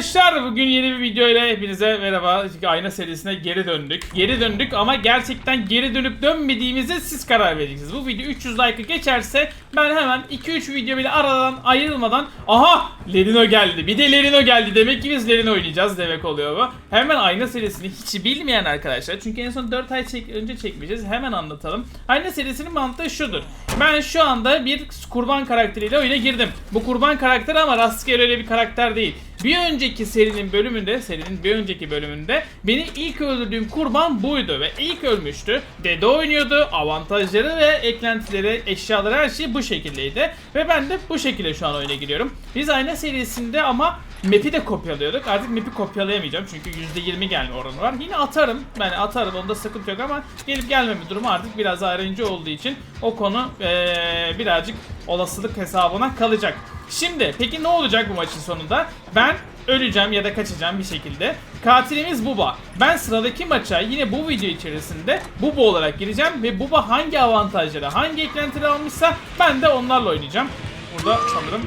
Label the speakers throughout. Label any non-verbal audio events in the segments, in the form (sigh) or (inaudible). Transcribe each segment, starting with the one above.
Speaker 1: arkadaşlar bugün yeni bir video ile hepinize merhaba. Çünkü ayna serisine geri döndük. Geri döndük ama gerçekten geri dönüp dönmediğimize siz karar vereceksiniz. Bu video 300 like'ı geçerse ben hemen 2-3 video bile aradan ayrılmadan aha Lerino geldi. Bir de Lerino geldi. Demek ki biz Lerino oynayacağız demek oluyor bu. Hemen ayna serisini hiç bilmeyen arkadaşlar. Çünkü en son 4 ay çek önce çekmeyeceğiz. Hemen anlatalım. Ayna serisinin mantığı şudur. Ben şu anda bir kurban karakteriyle oyuna girdim. Bu kurban karakteri ama rastgele öyle bir karakter değil. Bir önceki serinin bölümünde, serinin bir önceki bölümünde beni ilk öldürdüğüm kurban buydu ve ilk ölmüştü. Dede oynuyordu. Avantajları ve eklentileri, eşyaları her şey bu şekildeydi. Ve ben de bu şekilde şu an oyuna giriyorum. Biz aynı serisinde ama map'i de kopyalıyorduk. Artık map'i kopyalayamayacağım çünkü %20 gelme oranı var. Yine atarım. Ben atarım onda sıkıntı yok ama gelip gelmeme durumu artık biraz ayrıncı olduğu için o konu eee, birazcık olasılık hesabına kalacak. Şimdi peki ne olacak bu maçın sonunda? Ben öleceğim ya da kaçacağım bir şekilde. Katilimiz Buba. Ben sıradaki maça yine bu video içerisinde Buba olarak gireceğim ve Buba hangi avantajları, hangi eklentileri almışsa ben de onlarla oynayacağım. Burada sanırım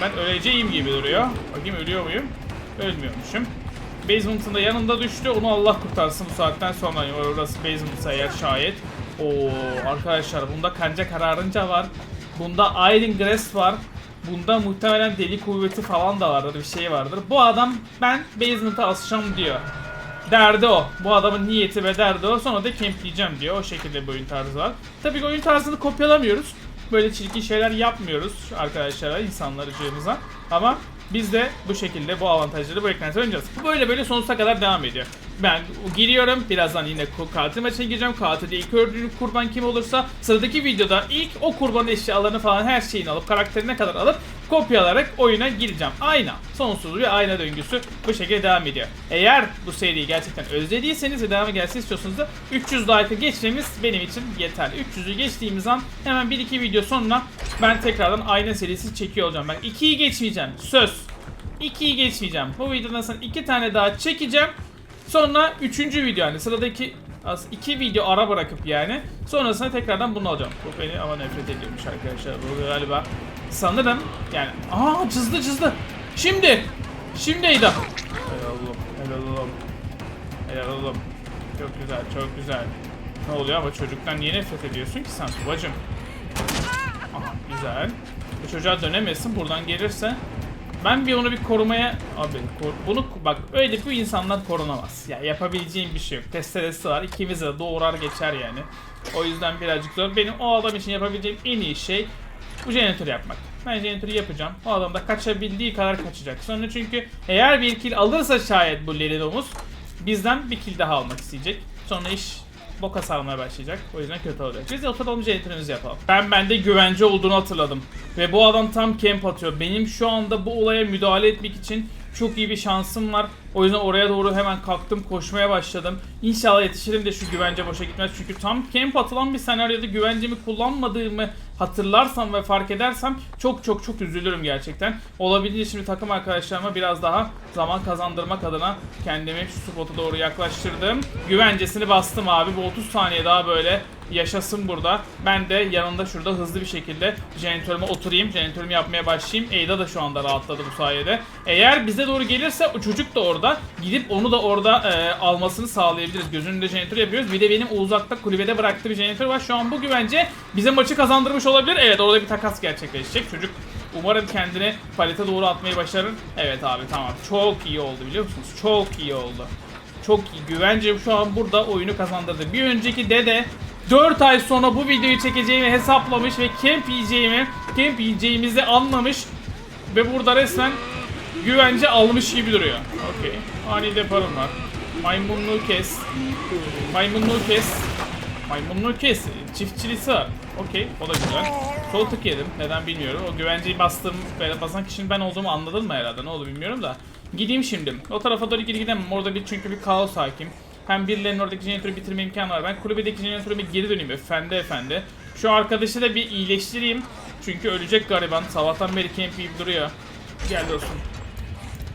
Speaker 1: ben öleceğim gibi duruyor. Bakayım ölüyor muyum? Ölmüyormuşum. Basement'ın da yanında düştü. Onu Allah kurtarsın bu saatten sonra. Orası basement'sa eğer şayet. Oo arkadaşlar bunda kanca kararınca var. Bunda Iron Grass var. Bunda muhtemelen deli kuvveti falan da vardır bir şey vardır. Bu adam ben basement'a asacağım diyor. Derdi o. Bu adamın niyeti ve derdi o. Sonra da campleyeceğim diyor. O şekilde bir oyun tarzı var. Tabii ki oyun tarzını kopyalamıyoruz. Böyle çirkin şeyler yapmıyoruz arkadaşlara, insanlarcığımıza. Ama biz de bu şekilde bu avantajları bu eklentileri oynayacağız. Bu böyle böyle sonsuza kadar devam ediyor. Ben giriyorum. Birazdan yine katil maçına gireceğim. Katilde ilk öldürdüğüm kurban kim olursa sıradaki videoda ilk o kurbanın eşyalarını falan her şeyini alıp karakterine kadar alıp kopyalarak oyuna gireceğim. Ayna. Sonsuz bir ayna döngüsü bu şekilde devam ediyor. Eğer bu seriyi gerçekten özlediyseniz ve devamı gelsin istiyorsanız da 300 like'ı geçmemiz benim için yeterli. 300'ü geçtiğimiz an hemen 1-2 video sonra ben tekrardan ayna serisi çekiyor olacağım. Ben 2'yi geçmeyeceğim. Söz. 2'yi geçmeyeceğim. Bu videodan sonra 2 tane daha çekeceğim. Sonra 3. video yani sıradaki az iki video ara bırakıp yani sonrasında tekrardan bunu alacağım. Bu beni ama nefret ediyormuş arkadaşlar. Bu galiba sanırım yani aa cızdı cızdı. Şimdi şimdi Eyda. Helal oğlum. Helal oğlum. Helal oğlum. Çok güzel çok güzel. Ne oluyor ama çocuktan niye nefret ediyorsun ki sen babacım? Aha güzel. Bu çocuğa dönemesin buradan gelirse. Ben bir onu bir korumaya... Abi kor- bunu bak öyle bu insanlar korunamaz. Ya yapabileceğim bir şey yok. Testeresi var. İkimiz de doğurar geçer yani. O yüzden birazcık zor. Benim o adam için yapabileceğim en iyi şey bu jeneratörü yapmak. Ben jeneratörü yapacağım. O adam da kaçabildiği kadar kaçacak. Sonra çünkü eğer bir kill alırsa şayet bu Leridomuz bizden bir kill daha almak isteyecek. Sonra iş boka sarmaya başlayacak. O yüzden kötü olacak. Biz de oturalım jeneratörümüzü yapalım. Ben bende güvence olduğunu hatırladım. Ve bu adam tam camp atıyor. Benim şu anda bu olaya müdahale etmek için çok iyi bir şansım var. O yüzden oraya doğru hemen kalktım, koşmaya başladım. İnşallah yetişirim de şu güvence boşa gitmez. Çünkü tam camp atılan bir senaryoda güvencemi kullanmadığımı hatırlarsam ve fark edersem çok çok çok üzülürüm gerçekten. Olabildiğince şimdi takım arkadaşlarıma biraz daha zaman kazandırmak adına kendimi şu spota doğru yaklaştırdım. Güvencesini bastım abi. Bu 30 saniye daha böyle yaşasın burada. Ben de yanında şurada hızlı bir şekilde jeneratörüme oturayım. Jeneratörümü yapmaya başlayayım. Eyda da şu anda rahatladı bu sayede. Eğer bize doğru gelirse o çocuk da orada. Gidip onu da orada e, almasını sağlayabiliriz. Göz önünde jeneratör yapıyoruz. Bir de benim uzakta kulübede bıraktığı bir jeneratör var. Şu an bu güvence bize maçı kazandırmış olabilir. Evet orada bir takas gerçekleşecek. Çocuk Umarım kendini palete doğru atmayı başarır. Evet abi tamam. Çok iyi oldu biliyor musunuz? Çok iyi oldu. Çok iyi. Güvence şu an burada oyunu kazandırdı. Bir önceki dede 4 ay sonra bu videoyu çekeceğimi hesaplamış ve camp yiyeceğimi, camp yiyeceğimizi anlamış ve burada resmen güvence almış gibi duruyor. Okey. Ani deparım var. Maymunluğu kes. Maymunluğu kes. Maymunluğu kes. Çiftçilisi var. Okey. O da güzel. Sol tık yedim. Neden bilmiyorum. O güvenceyi böyle basan kişinin ben olduğumu anladın mı herhalde? Ne oldu bilmiyorum da. Gideyim şimdi. O tarafa doğru geri gidemem. Orada bir çünkü bir kaos hakim. Hem birilerinin oradaki jeneratörü bitirme imkanı var. Ben kulübedeki jeneratörüme geri döneyim efendi efendi. Şu arkadaşı da bir iyileştireyim. Çünkü ölecek gariban. Sabahtan beri camp duruyor. Gel dostum.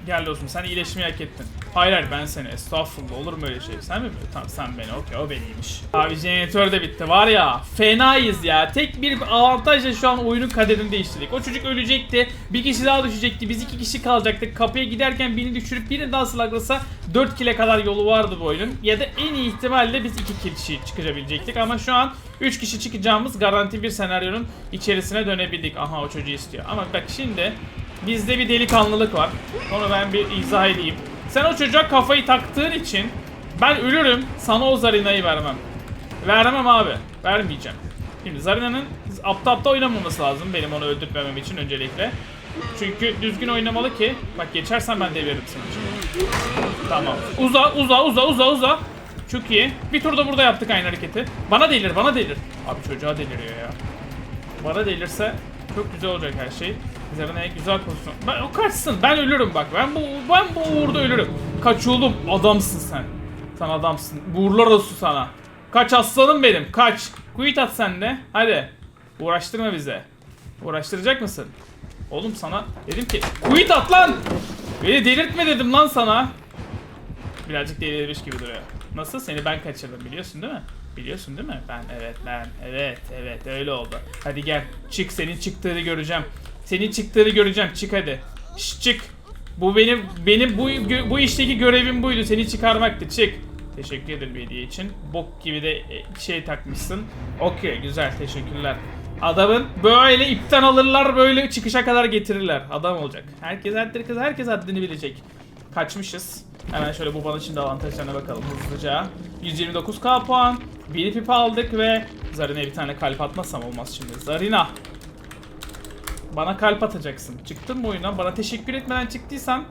Speaker 1: Gel dostum sen iyileşmeyi hak ettin. Hayır hayır ben seni estağfurullah olur mu öyle şey? Sen mi? Tamam sen beni okey o beniymiş. Abi jeneratör de bitti var ya fenayız ya. Tek bir avantajla şu an oyunun kaderini değiştirdik. O çocuk ölecekti. Bir kişi daha düşecekti. Biz iki kişi kalacaktık. Kapıya giderken birini düşürüp birini daha slaglasa 4 kile kadar yolu vardı bu oyunun. Ya da en iyi ihtimalle biz 2 kişi çıkabilecektik ama şu an 3 kişi çıkacağımız garanti bir senaryonun içerisine dönebildik. Aha o çocuğu istiyor. Ama bak şimdi bizde bir delikanlılık var. Onu ben bir izah edeyim. Sen o çocuğa kafayı taktığın için ben ölürüm sana o Zarina'yı vermem. Vermem abi. Vermeyeceğim. Şimdi Zarina'nın apta apta oynamaması lazım benim onu öldürtmemem için öncelikle. Çünkü düzgün oynamalı ki bak geçersen ben deviririm seni. Tamam. Uza uza uza uza uza. Çok iyi. Bir turda burada yaptık aynı hareketi. Bana delir bana delir. Abi çocuğa deliriyor ya. Bana delirse çok güzel olacak her şey. Zarina'ya güzel pozisyon. Ben o kaçsın. Ben ölürüm bak. Ben bu ben bu uğurda ölürüm. Kaç oğlum. Adamsın sen. Sen adamsın. Uğurlar olsun sana. Kaç aslanım benim. Kaç. Quit at sen de. Hadi. Uğraştırma bize. Uğraştıracak mısın? Oğlum sana dedim ki quit at lan. Beni delirtme dedim lan sana. Birazcık delirmiş gibi duruyor. Nasıl? Seni ben kaçırdım biliyorsun değil mi? Biliyorsun değil mi? Ben evet ben evet evet öyle oldu. Hadi gel çık senin çıktığını göreceğim. Senin çıktığını göreceğim çık hadi. Şş, çık. Bu benim benim bu bu işteki görevim buydu seni çıkarmaktı çık. Teşekkür ederim hediye için. Bok gibi de e, şey takmışsın. Okey güzel teşekkürler. Adamın böyle ipten alırlar böyle çıkışa kadar getirirler. Adam olacak. Herkes herkes herkes haddini bilecek. Kaçmışız. Hemen şöyle bu bana şimdi avantajlarına bakalım hızlıca. 129k puan. Bir pipa aldık ve Zarina'ya bir tane kalp atmazsam olmaz şimdi. Zarina. Bana kalp atacaksın. Çıktın mı oyundan? Bana teşekkür etmeden çıktıysan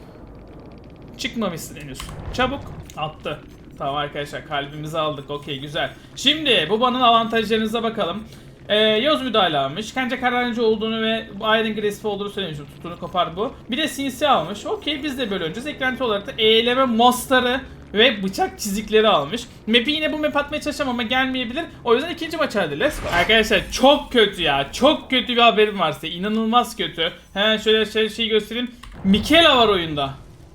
Speaker 1: çıkmamışsın henüz. Çabuk. Attı. Tamam arkadaşlar kalbimizi aldık. Okey güzel. Şimdi Buba'nın avantajlarınıza bakalım. Ee, Yoz müdahale almış. Kence kararıncı olduğunu ve Iron Grasp olduğunu söylemiştim. Tutunu kopar bu. Bir de sinsi almış. Okey biz de böyle önce eklenti olarak da eğleme master'ı ve bıçak çizikleri almış. Map'i yine bu map atmaya çalışacağım ama gelmeyebilir. O yüzden ikinci maç hadi let's go. Arkadaşlar çok kötü ya. Çok kötü bir haberim var size. İnanılmaz kötü. Hemen şöyle şey, şey göstereyim. Mikela var oyunda.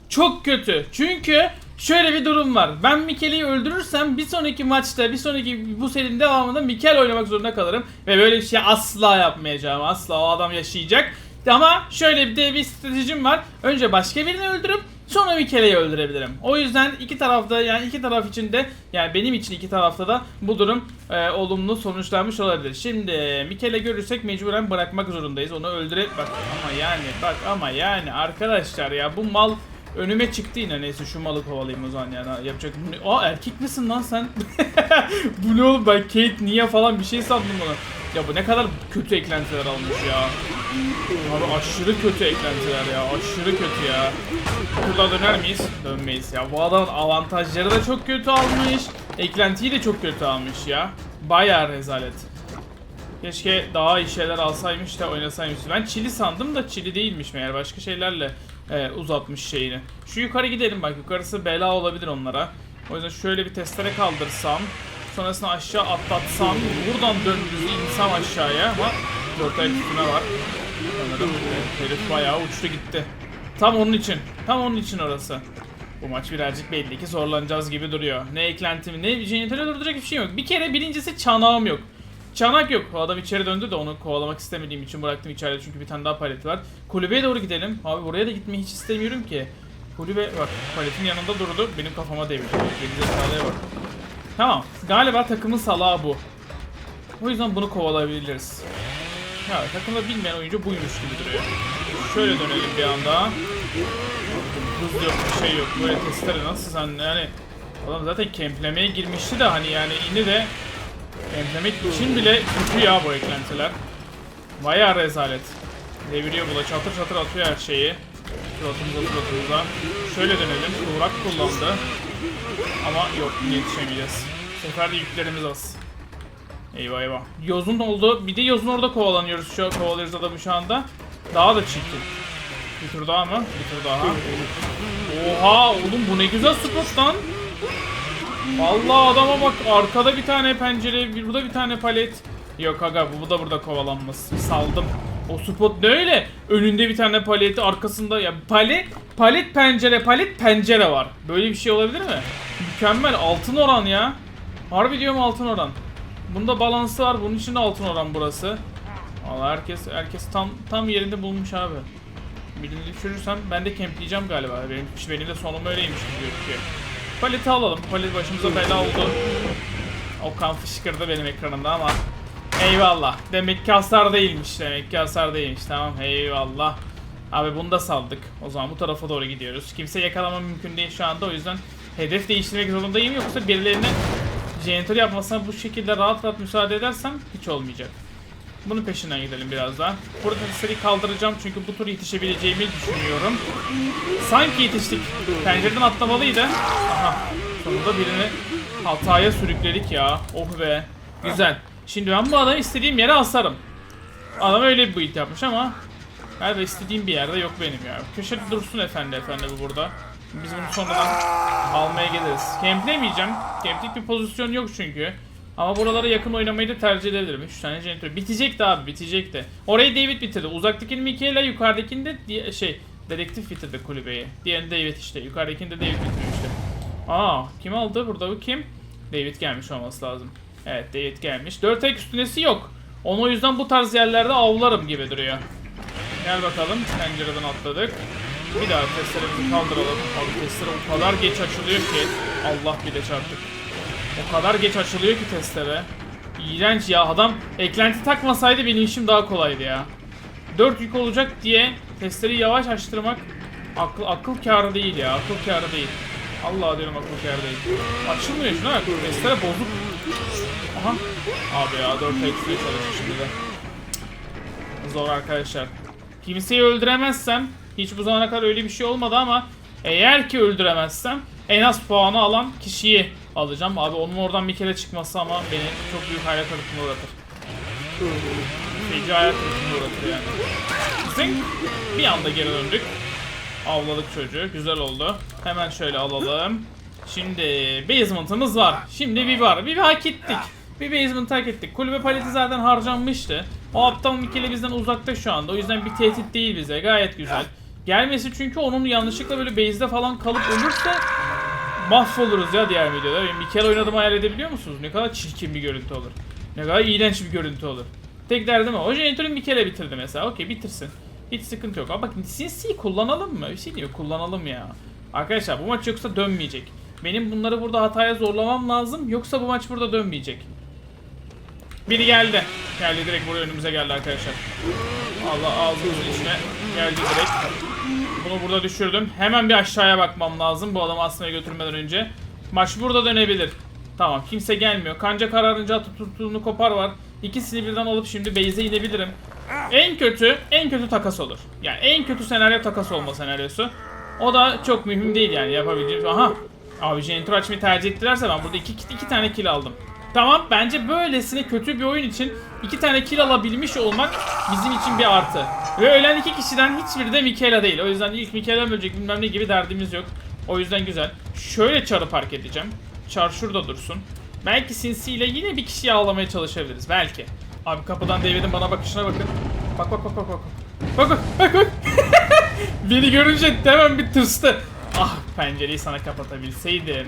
Speaker 1: Çok kötü. Çünkü şöyle bir durum var. Ben Mikel'i öldürürsem bir sonraki maçta, bir sonraki bu serinin devamında Mikel oynamak zorunda kalırım. Ve böyle bir şey asla yapmayacağım. Asla o adam yaşayacak. Ama şöyle bir de bir stratejim var. Önce başka birini öldürüp sonra Mikel'i öldürebilirim. O yüzden iki tarafta yani iki taraf için de yani benim için iki tarafta da bu durum e, olumlu sonuçlanmış olabilir. Şimdi Mikel'e görürsek mecburen bırakmak zorundayız. Onu öldüre bak ama yani bak ama yani arkadaşlar ya bu mal Önüme çıktı yine neyse şu malı kovalayayım o zaman yani yapacak bu Aa erkek misin lan sen? (laughs) bu ne oğlum ben Kate niye falan bir şey sandım bunu. Ya bu ne kadar kötü eklentiler almış ya. Abi aşırı kötü eklentiler ya aşırı kötü ya. Burada döner miyiz? Dönmeyiz ya. Bu adamın avantajları da çok kötü almış. Eklentiyi de çok kötü almış ya. Bayağı rezalet. Keşke daha iyi şeyler alsaymış da oynasaymış. Ben çili sandım da çili değilmiş meğer başka şeylerle e, uzatmış şeyini. Şu yukarı gidelim bak yukarısı bela olabilir onlara. O yüzden şöyle bir testere kaldırsam. Sonrasında aşağı atlatsam. Buradan döndüz insam aşağıya ama dört üstüne var. Sanırım herif bayağı uçtu gitti. Tam onun için. Tam onun için orası. Bu maç birazcık belli ki zorlanacağız gibi duruyor. Ne eklentim ne jeneratörü durduracak bir şey yok. Bir kere birincisi çanağım yok. Çanak yok. O adam içeri döndü de onu kovalamak istemediğim için bıraktım içeride çünkü bir tane daha palet var. Kulübeye doğru gidelim. Abi buraya da gitmeyi hiç istemiyorum ki. Kulübe bak paletin yanında durdu. Benim kafama devirdi. Gerizekalıya bak. Tamam. Galiba takımın salağı bu. O yüzden bunu kovalayabiliriz. Ya takımda bilmeyen oyuncu buymuş gibi duruyor. Şöyle dönelim bir anda. Hız yok bir şey yok. Böyle testere nasıl sen yani Adam zaten kemplemeye girmişti de hani yani yine de Kemplemek için bile kötü ya bu eklentiler. Bayağı rezalet. Deviriyor bu da çatır çatır atıyor her şeyi. Suratımıza suratımıza. Şöyle dönelim. Uğrak kullandı. Ama yok yetişemeyeceğiz. Bu sefer de yüklerimiz az. Eyvah eyvah. Yozun oldu. Bir de Yozun orada kovalanıyoruz. Şu kovalıyoruz adamı şu anda. Daha da çirkin. Bir tur daha mı? Bir tur daha. Oha oğlum bu ne güzel spot lan. Vallahi adama bak arkada bir tane pencere, burada bir tane palet. Yok aga bu, da burada kovalanmaz. Saldım. O spot ne öyle? Önünde bir tane paleti arkasında ya palet palet pencere palet pencere var. Böyle bir şey olabilir mi? Mükemmel altın oran ya. Harbi diyorum altın oran. Bunda balansı var. Bunun için de altın oran burası. Valla herkes herkes tam tam yerinde bulmuş abi. Birini düşürürsem ben de kempleyeceğim galiba. Benim, benim de sonum öyleymiş gibi gözüküyor. Paleti alalım. Palet başımıza bela oldu. O kan fışkırdı benim ekranımda ama Eyvallah. Demek ki hasar değilmiş. Demek ki hasar değilmiş. Tamam eyvallah. Abi bunu da saldık. O zaman bu tarafa doğru gidiyoruz. Kimse yakalama mümkün değil şu anda. O yüzden hedef değiştirmek zorundayım. Yoksa birilerine jeneratör yapmasına bu şekilde rahat rahat müsaade edersem hiç olmayacak. Bunun peşinden gidelim biraz daha. Burada seri kaldıracağım çünkü bu tur yetişebileceğimi düşünüyorum. Sanki yetiştik. Pencereden atlamalıydı. Aha. Sonunda birini hataya sürükledik ya. Oh be. Güzel. Şimdi ben bu adamı istediğim yere asarım. Adam öyle bir build yapmış ama galiba istediğim bir yerde yok benim ya. Köşede dursun efendi efendi bu burada. Biz bunu sonradan almaya geliriz. Camplemeyeceğim. Camplik bir pozisyon yok çünkü. Ama buralara yakın oynamayı da tercih edebilirim. 3 tane jeneratör. Bitecekti abi bitecekti. Orayı David bitirdi. Uzaktakini Mikaela yukarıdakini de şey dedektif bitirdi kulübeyi. Diğerini David işte. Yukarıdakini de David bitirmişti. Aa kim aldı burada bu kim? David gelmiş olması lazım. Evet David gelmiş. 4 ayak üstünesi yok. Onu o yüzden bu tarz yerlerde avlarım gibi duruyor. Gel bakalım. Pencereden atladık. Bir daha testlerimizi kaldıralım. Abi testere o kadar geç açılıyor ki. Allah bile çarptık. O kadar geç açılıyor ki testere. İğrenç ya. Adam eklenti takmasaydı benim işim daha kolaydı ya. 4 yük olacak diye testereyi yavaş açtırmak akıl akıl kârı değil ya. Akıl kârı değil. Allah diyorum akıl kârı değil. Açılmıyor şuna bak. Testere bozuk. Aha. Abi ya 4 ekstra çalışıyor şimdi de. Zor arkadaşlar. Kimseyi öldüremezsem hiç bu zamana kadar öyle bir şey olmadı ama eğer ki öldüremezsem en az puanı alan kişiyi alacağım. Abi onun oradan bir kere çıkması ama beni çok büyük hayal kırıklığına uğratır. Feci hayal kırıklığına uğratır yani. Zing! Bir anda geri döndük. Avladık çocuğu. Güzel oldu. Hemen şöyle alalım. Şimdi basement'ımız var. Şimdi bir var. Bir hak ettik. Bir basement hak ettik. Kulübe paleti zaten harcanmıştı. O aptal Mikele bizden uzakta şu anda. O yüzden bir tehdit değil bize. Gayet güzel. Gelmesi çünkü onun yanlışlıkla böyle base'de falan kalıp ölürse mahvoluruz ya diğer videoda. Benim Mikel oynadım hayal edebiliyor musunuz? Ne kadar çirkin bir görüntü olur. Ne kadar iğrenç bir görüntü olur. Tek derdim o. O jeneratörü Mikel'e bitirdi mesela. Okey bitirsin. Hiç sıkıntı yok. Ama bakın CNC'yi kullanalım mı? Bir şey diyor kullanalım ya. Arkadaşlar bu maç yoksa dönmeyecek. Benim bunları burada hataya zorlamam lazım. Yoksa bu maç burada dönmeyecek. Biri geldi. Geldi direkt buraya önümüze geldi arkadaşlar. Allah ağzımızın içine geldi direkt. Bunu burada düşürdüm. Hemen bir aşağıya bakmam lazım bu adamı asmaya götürmeden önce. Maç burada dönebilir. Tamam kimse gelmiyor. Kanca kararınca atı tuttuğunu kopar var. İkisini birden alıp şimdi base'e inebilirim. En kötü, en kötü takas olur. Yani en kötü senaryo takas olma senaryosu. O da çok mühim değil yani yapabileceğim. Aha. Abi jeneratör açmayı tercih ettilerse ben burada iki, iki tane kill aldım. Tamam bence böylesine kötü bir oyun için iki tane kill alabilmiş olmak bizim için bir artı. Ve ölen iki kişiden hiçbiri de Michaela değil. O yüzden ilk Michaela ölecek bilmem ne gibi derdimiz yok. O yüzden güzel. Şöyle çarı park edeceğim. Çar şurada dursun. Belki Sinsi ile yine bir kişiyi ağlamaya çalışabiliriz. Belki. Abi kapıdan David'in bana bakışına bakın. Bak bak bak bak bak. Bak bak bak bak. (laughs) Beni görünce hemen bir tırstı. Ah pencereyi sana kapatabilseydim.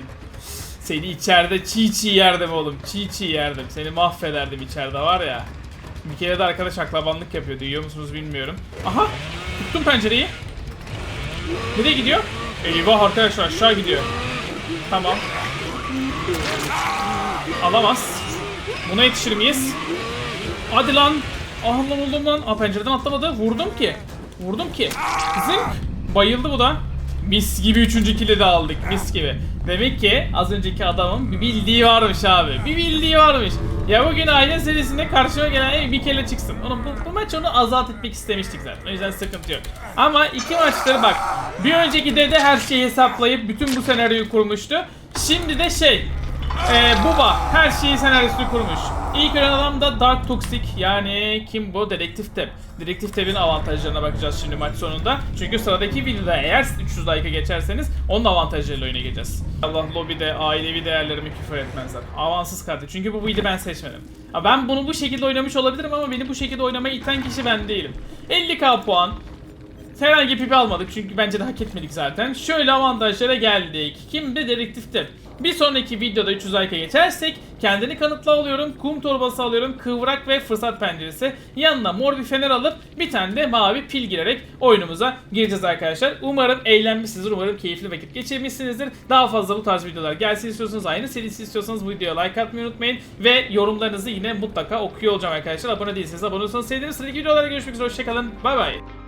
Speaker 1: Seni içeride çiğ çiğ yerdim oğlum. Çiğ çiğ yerdim. Seni mahvederdim içeride var ya. Bir kere de arkadaş aklabanlık yapıyor. Duyuyor musunuz bilmiyorum. Aha! Tuttum pencereyi. Nereye gidiyor? Eyvah arkadaşlar aşağı gidiyor. Tamam. Alamaz. Buna yetişir miyiz? Hadi lan. Ah lan oldum lan. Aa pencereden atlamadı. Vurdum ki. Vurdum ki. Zınk. Bayıldı bu da. Mis gibi üçüncü kili de aldık. Mis gibi. Demek ki az önceki adamın bir bildiği varmış abi. Bir bildiği varmış. Ya bugün aile serisinde karşıma gelen en bir kere çıksın. Oğlum bu, bu maç onu azat etmek istemiştik zaten. O yüzden sıkıntı yok. Ama iki maçtır bak. Bir önceki dede her şeyi hesaplayıp bütün bu senaryoyu kurmuştu. Şimdi de şey Ee, Buba her şeyi senaryosunu kurmuş. İlk ölen adam da Dark Toxic yani kim bu? Dedektif Tab. Dedektif Tab'in avantajlarına bakacağız şimdi maç sonunda. Çünkü sıradaki videoda eğer 300 like'a geçerseniz onun avantajlarıyla oyuna gireceğiz. Allah lobide ailevi değerlerimi küfür etmezler. Avansız kartı. Çünkü bu build'i ben seçmedim. Ben bunu bu şekilde oynamış olabilirim ama beni bu şekilde oynamaya iten kişi ben değilim. 50k puan, Herhangi pipi almadık çünkü bence de hak etmedik zaten. Şöyle avantajlara geldik. Kimdi? Dedektifti. Bir sonraki videoda 300 like'a geçersek kendini kanıtla alıyorum, kum torbası alıyorum, kıvrak ve fırsat penceresi. Yanına mor bir fener alıp bir tane de mavi pil girerek oyunumuza gireceğiz arkadaşlar. Umarım eğlenmişsinizdir, umarım keyifli vakit geçirmişsinizdir. Daha fazla bu tarz videolar gelsin istiyorsanız, aynı serisi istiyorsanız bu videoya like atmayı unutmayın. Ve yorumlarınızı yine mutlaka okuyor olacağım arkadaşlar. Abone değilseniz abone olursanız seviniriz. Sıradaki videolarda görüşmek üzere, hoşçakalın, bay bay.